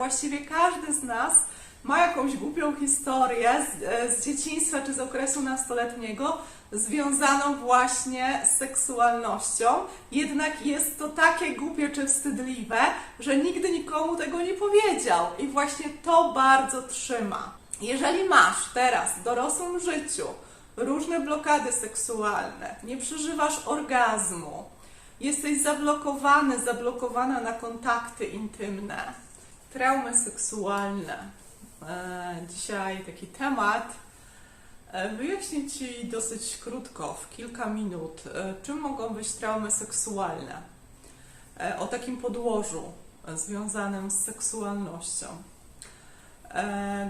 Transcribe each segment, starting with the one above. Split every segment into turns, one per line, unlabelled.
Właściwie każdy z nas ma jakąś głupią historię z, z dzieciństwa czy z okresu nastoletniego związaną właśnie z seksualnością. Jednak jest to takie głupie czy wstydliwe, że nigdy nikomu tego nie powiedział. I właśnie to bardzo trzyma. Jeżeli masz teraz w dorosłym życiu różne blokady seksualne, nie przeżywasz orgazmu, jesteś zablokowany, zablokowana na kontakty intymne, traumy seksualne. E, Dzisiaj taki temat. E, Wyjaśnię Ci dosyć krótko, w kilka minut, e, czym mogą być traumy seksualne. O takim podłożu związanym z seksualnością.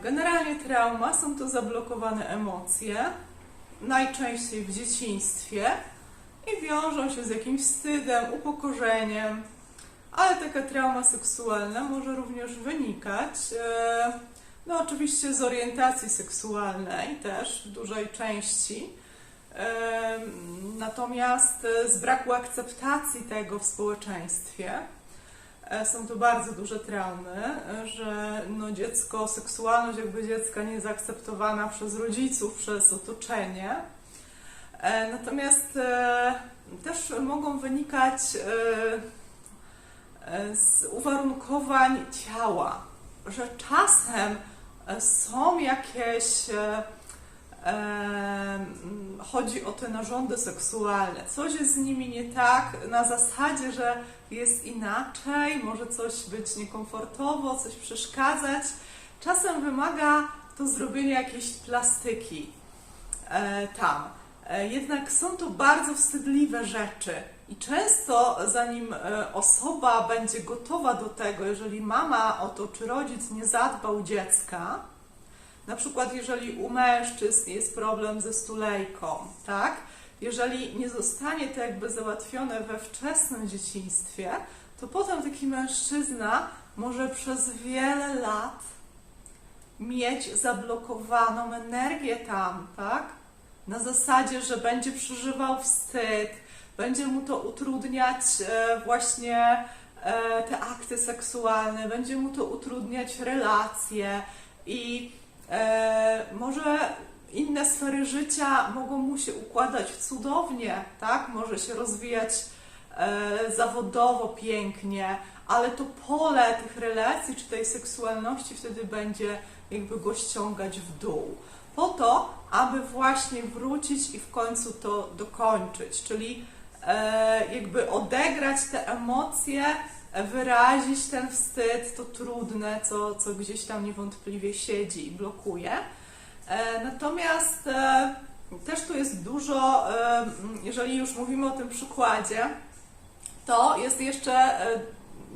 Generalnie trauma są to zablokowane emocje, najczęściej w dzieciństwie i wiążą się z jakimś wstydem, upokorzeniem, ale taka trauma seksualna może również wynikać, e, no oczywiście z orientacji seksualnej też w dużej części, e, natomiast e, z braku akceptacji tego w społeczeństwie. Są to bardzo duże traumy, że no dziecko, seksualność jakby dziecka nie jest zaakceptowana przez rodziców, przez otoczenie. Natomiast też mogą wynikać z uwarunkowań ciała, że czasem e, są jakieś, e, e, chodzi o te narządy seksualne, coś jest z nimi nie tak, na zasadzie, że jest inaczej, może coś być niekomfortowo, coś przeszkadzać. Czasem wymaga to zrobienia jakiejś plastyki e, tam. E, Jednak są to bardzo wstydliwe rzeczy i często zanim e, osoba będzie gotowa do tego, jeżeli mama o to czy rodzic nie zadbał dziecka, na przykład jeżeli u mężczyzn jest problem ze stulejką, tak? Jeżeli nie zostanie to jakby załatwione we wczesnym dzieciństwie, to potem taki mężczyzna może przez wiele lat mieć zablokowaną energię tam, tak? Na zasadzie, że będzie przeżywał wstyd, będzie mu to utrudniać e, właśnie e, te akty seksualne, będzie mu to utrudniać relacje i e, może inne sfery życia mogą mu się układać cudownie, tak? Może się rozwijać zawodowo pięknie, ale to pole tych relacji czy tej seksualności wtedy będzie jakby go ściągać w dół. Po to, aby właśnie wrócić i w końcu to dokończyć, czyli e, jakby odegrać te emocje, wyrazić ten wstyd, to trudne, co, co gdzieś tam niewątpliwie siedzi i blokuje. E, Natomiast e, też tu jest dużo, jeżeli już mówimy o tym przykładzie, to jest jeszcze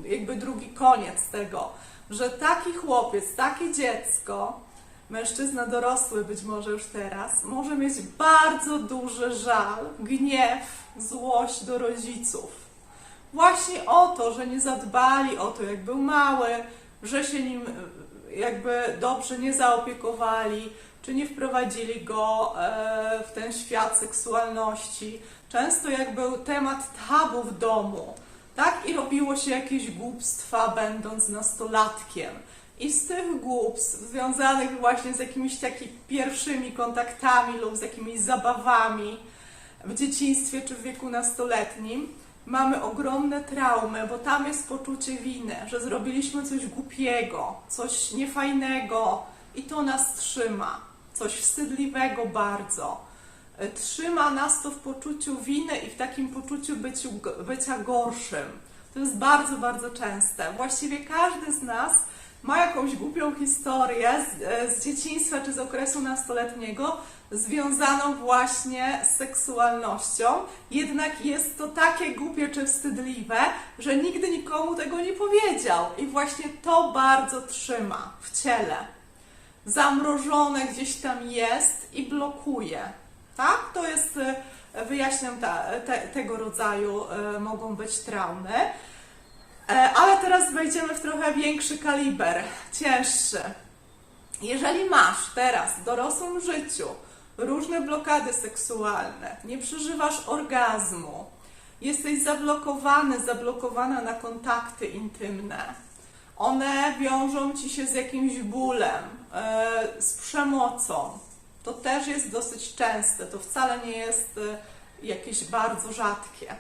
jakby drugi koniec tego, że taki chłopiec, takie dziecko, mężczyzna dorosły być może już teraz, może mieć bardzo duży żal, gniew, złość do rodziców. Właśnie o to, że nie zadbali o to, jak był mały, że się nim e, jakby dobrze nie zaopiekowali, czy nie wprowadzili go e, w ten świat seksualności. Często jak był temat tabu w domu, tak? I robiło się jakieś głupstwa, będąc nastolatkiem. I z tych głupstw związanych właśnie z jakimiś takimi pierwszymi kontaktami lub z jakimiś zabawami w dzieciństwie czy w wieku nastoletnim, mamy ogromne traumy, bo tam jest poczucie winy, że zrobiliśmy coś głupiego, coś niefajnego i to nas trzyma. Coś wstydliwego bardzo. E, Trzyma nas to w poczuciu winy i w takim poczuciu byciu, bycia gorszym. To jest bardzo, bardzo częste. Właściwie każdy z nas ma jakąś głupią historię z, e, z dzieciństwa czy z okresu nastoletniego związaną właśnie z seksualnością. Jednak jest to takie głupie czy wstydliwe, że nigdy nikomu tego nie powiedział. I właśnie to bardzo trzyma w ciele. Zamrożone gdzieś tam jest i blokuje. Tak? To jest, e, wyjaśniam, ta, te, tego rodzaju e, mogą być traumy. E, Ale teraz wejdziemy w trochę większy kaliber, cięższy. Jeżeli masz teraz w dorosłym życiu różne blokady seksualne, nie przeżywasz orgazmu, jesteś zablokowany, zablokowana na kontakty intymne, one wiążą ci się z jakimś bólem, e, z przemocą. To też jest dosyć częste, to wcale nie jest e, jakieś bardzo rzadkie.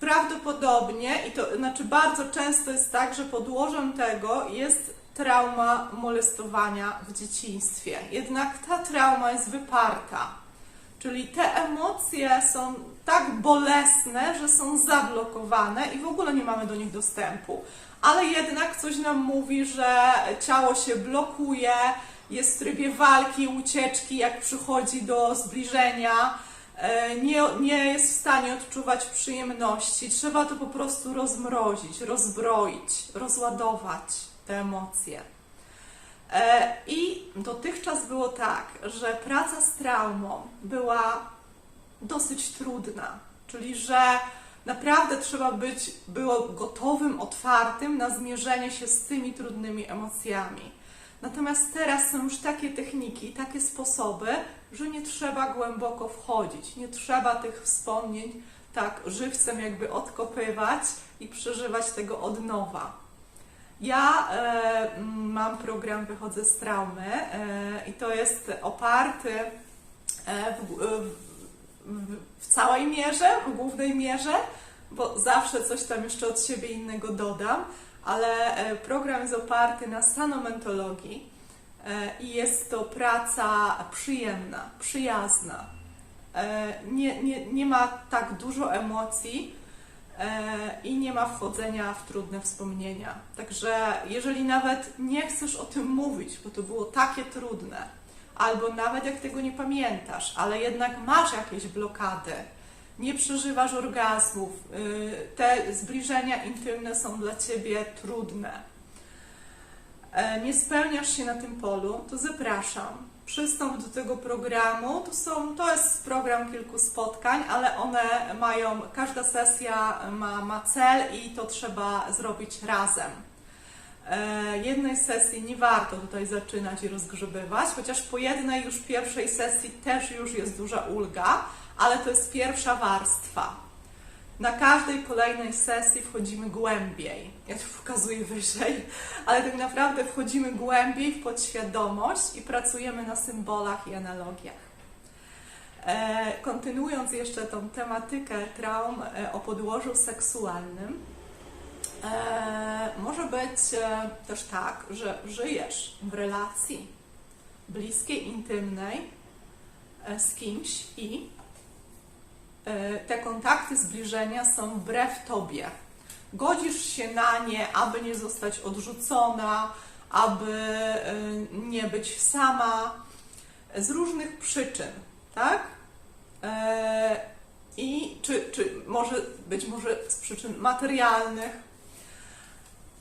Prawdopodobnie, i to znaczy bardzo często jest tak, że podłożem tego jest trauma molestowania w dzieciństwie. Jednak ta trauma jest wyparta. Czyli te emocje są tak bolesne, że są zablokowane i w ogóle nie mamy do nich dostępu. Ale jednak coś nam mówi, że ciało się blokuje, jest w trybie walki, ucieczki, jak przychodzi do zbliżenia, nie, nie jest w stanie odczuwać przyjemności. Trzeba to po prostu rozmrozić, rozbroić, rozładować te emocje. E, I dotychczas było tak, że praca z traumą była dosyć trudna, czyli że naprawdę trzeba być było gotowym, otwartym na zmierzenie się z tymi trudnymi emocjami. Natomiast teraz są już takie techniki, takie sposoby, że nie trzeba głęboko wchodzić, nie trzeba tych wspomnień tak żywcem jakby odkopywać i przeżywać tego od nowa. Ja e, mam program Wychodzę z traumy e, i to jest oparty e, w, w, w, całej mierze, w głównej mierze, bo zawsze coś tam jeszcze od siebie innego dodam, ale e, program jest oparty na sanomentologii i jest to praca przyjemna, przyjazna. E, Nie, nie, nie ma tak dużo emocji, e, i nie ma wchodzenia w trudne wspomnienia. Także jeżeli nawet nie chcesz o tym mówić, bo to było takie trudne, albo nawet jak tego nie pamiętasz, ale jednak masz jakieś blokady, nie przeżywasz orgazmów, y, te zbliżenia intymne są dla ciebie trudne, e, nie spełniasz się na tym polu, to zapraszam. Przystąp do tego programu. To, są, to jest program kilku spotkań, ale one mają, każda sesja ma, ma cel i to trzeba zrobić razem. E, jednej sesji nie warto tutaj zaczynać i rozgrzebywać, chociaż po jednej już pierwszej sesji też już jest duża ulga, ale to jest pierwsza warstwa. Na każdej kolejnej sesji wchodzimy głębiej. Ja to pokazuję wyżej, ale tak naprawdę wchodzimy głębiej w podświadomość i pracujemy na symbolach i analogiach. E, kontynuując jeszcze tą tematykę traum e, o podłożu seksualnym, e, może być też tak, że żyjesz w relacji bliskiej, intymnej z kimś i te kontakty zbliżenia są wbrew tobie. Godzisz się na nie, aby nie zostać odrzucona, aby e, nie być sama, z różnych przyczyn, tak? E, I czy, czy może być może z przyczyn materialnych,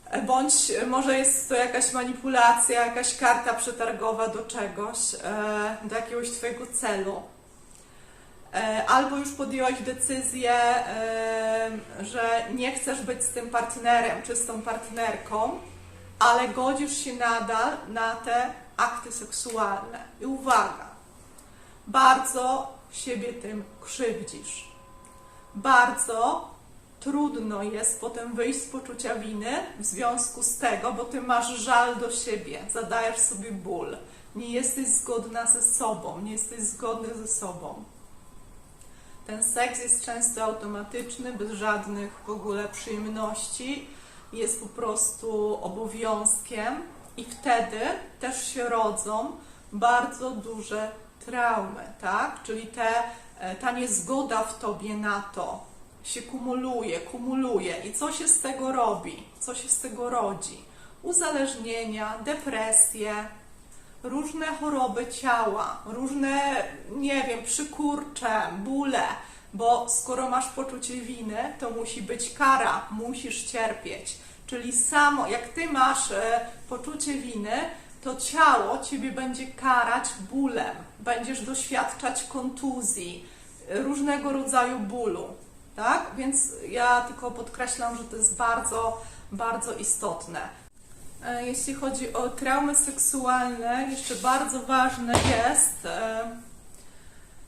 e, bądź może jest to jakaś manipulacja, jakaś karta przetargowa do czegoś, e, do jakiegoś Twojego celu. E, Albo już podjęłaś decyzję, e, że nie chcesz być z tym partnerem czy z tą partnerką, ale godzisz się nadal na te akty seksualne. I uwaga, bardzo siebie tym krzywdzisz. Bardzo trudno jest potem wyjść z poczucia winy w związku z tego, bo ty masz żal do siebie, zadajesz sobie ból, nie jesteś zgodna ze sobą, nie jesteś zgodny ze sobą. Ten seks jest często automatyczny, bez żadnych w ogóle przyjemności, jest po prostu obowiązkiem, i wtedy też się rodzą bardzo duże traumy, tak? Czyli te, e, ta niezgoda w tobie na to się kumuluje, kumuluje. I co się z tego robi? Co się z tego rodzi? Uzależnienia, depresje, różne choroby ciała, różne, nie wiem, przykurcze, bóle, bo skoro masz poczucie winy, to musi być kara, musisz cierpieć. Czyli samo, jak ty masz e, poczucie winy, to ciało ciebie będzie karać bólem, będziesz doświadczać kontuzji, e, różnego rodzaju bólu, tak? Więc ja tylko podkreślam, że to jest bardzo, bardzo istotne. E, Jeśli chodzi o traumy seksualne, jeszcze bardzo ważne jest e,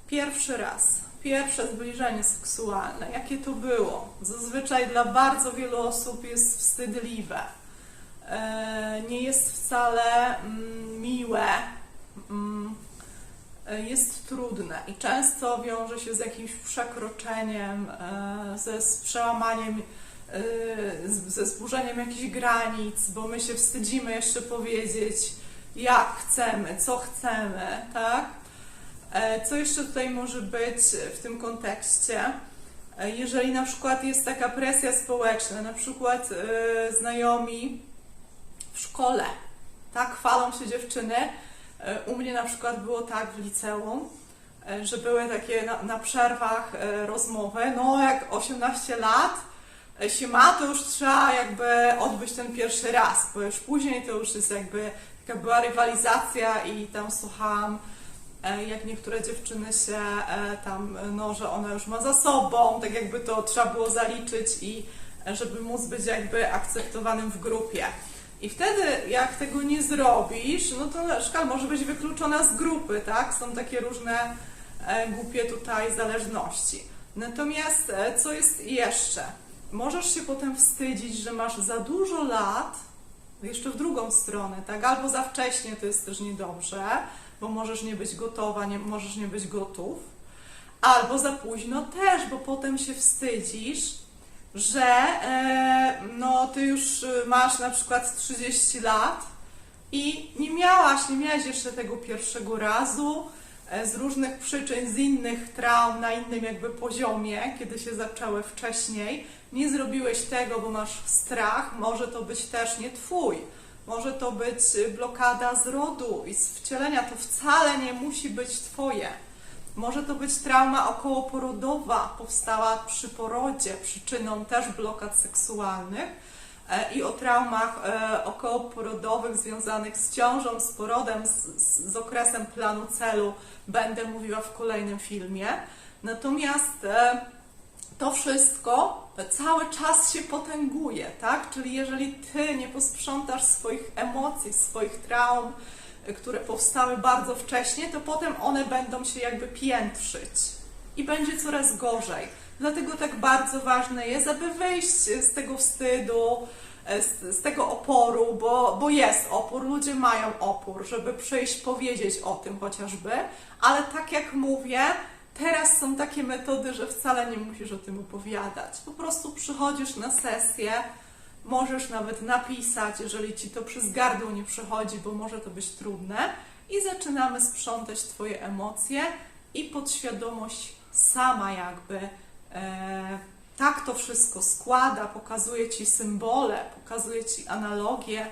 pierwszy raz. pierwsze zbliżenie seksualne, jakie to było? Zazwyczaj dla bardzo wielu osób jest wstydliwe. E, Nie jest wcale mm, miłe, mm, jest trudne i często wiąże się z jakimś przekroczeniem, ze z przełamaniem, ze zburzeniem jakichś granic, bo my się wstydzimy jeszcze powiedzieć, jak chcemy, co chcemy, tak? E, Co jeszcze tutaj może być w tym kontekście? E, Jeżeli na przykład jest taka presja społeczna, na przykład e, znajomi w szkole, tak, chwalą się dziewczyny. E, U mnie na przykład było tak w liceum, że były takie na, na przerwach rozmowy, no jak 18 lat się ma, to już trzeba jakby odbyć ten pierwszy raz, bo już później to już jest jakby taka była rywalizacja i tam słuchałam e, jak niektóre dziewczyny się e, tam, e, no, że ona już ma za sobą, tak jakby to trzeba było zaliczyć i żeby móc być jakby akceptowanym w grupie. I wtedy, jak tego nie zrobisz, no to szkoła może być wykluczona z grupy, tak? Są takie różne głupie tutaj zależności. Natomiast co jest jeszcze? Możesz się potem wstydzić, że masz za dużo lat, jeszcze w drugą stronę, tak? Albo za wcześnie to jest też niedobrze, bo możesz nie być gotowa, nie, możesz nie być gotów. Albo za późno też, bo potem się wstydzisz, że e, no, ty już e, masz na przykład 30 lat i nie miałaś, nie miałaś jeszcze tego pierwszego razu z różnych przyczyn, z innych traum, na innym jakby poziomie, kiedy się zaczęły wcześniej. Nie zrobiłeś tego, bo masz strach, może to być też nie twój. Może to być e, blokada z rodu i z wcielenia. To wcale nie musi być twoje. Może to być trauma okołoporodowa, powstała przy porodzie, przyczyną też blokad seksualnych. E, I o traumach e, okołoporodowych związanych z ciążą, z porodem, z, z, okresem planu celu będę mówiła w kolejnym filmie. Natomiast e, to wszystko cały czas się potęguje, tak? Czyli jeżeli ty nie posprzątasz swoich emocji, swoich traum, które powstały bardzo wcześnie, to potem one będą się jakby piętrzyć i będzie coraz gorzej. Dlatego tak bardzo ważne jest, aby wyjść z tego wstydu, e, z, z tego oporu, bo, bo jest opór, ludzie mają opór, żeby przyjść powiedzieć o tym chociażby, ale tak jak mówię, Teraz są takie metody, że wcale nie musisz o tym opowiadać. Po prostu przychodzisz na sesję, możesz nawet napisać, jeżeli ci to przez gardło nie przychodzi, bo może to być trudne, i zaczynamy sprzątać Twoje emocje i podświadomość sama jakby tak to wszystko składa, pokazuje Ci symbole, pokazuje Ci analogie,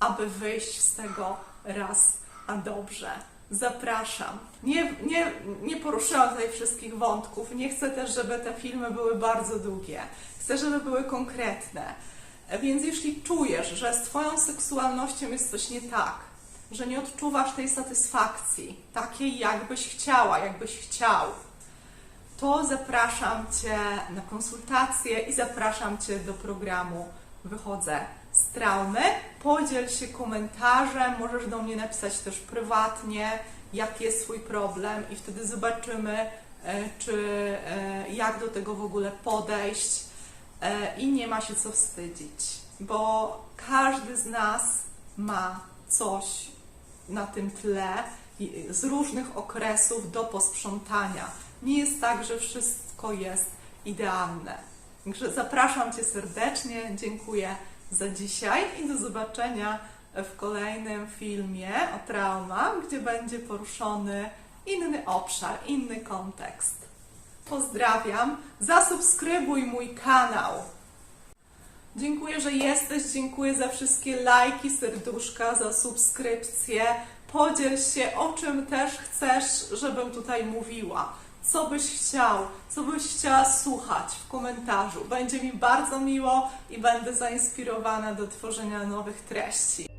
aby wyjść z tego raz a dobrze. Zapraszam. Nie, nie, nie poruszyłam tutaj wszystkich wątków. Nie chcę też, żeby te filmy były bardzo długie. Chcę, żeby były konkretne. Więc jeśli czujesz, że z Twoją seksualnością jest coś nie tak, że nie odczuwasz tej satysfakcji, takiej jakbyś chciała, jakbyś chciał, to zapraszam Cię na konsultację i zapraszam Cię do programu Wychodzę z traumy. Podziel się komentarzem, możesz do mnie napisać też prywatnie, jaki jest Twój problem i wtedy zobaczymy, e, czy e, jak do tego w ogóle podejść e, i nie ma się co wstydzić, bo każdy z nas ma coś na tym tle z różnych okresów do posprzątania. Nie jest tak, że wszystko jest idealne. Także zapraszam Cię serdecznie, dziękuję za dzisiaj i do zobaczenia w kolejnym filmie o traumach, gdzie będzie poruszony inny obszar, inny kontekst. Pozdrawiam, zasubskrybuj mój kanał. Dziękuję, że jesteś, dziękuję za wszystkie lajki, serduszka, za subskrypcję. Podziel się, o czym też chcesz, żebym tutaj mówiła. Co byś chciał, co byś chciała słuchać w komentarzu. Będzie mi bardzo miło i będę zainspirowana do tworzenia nowych treści.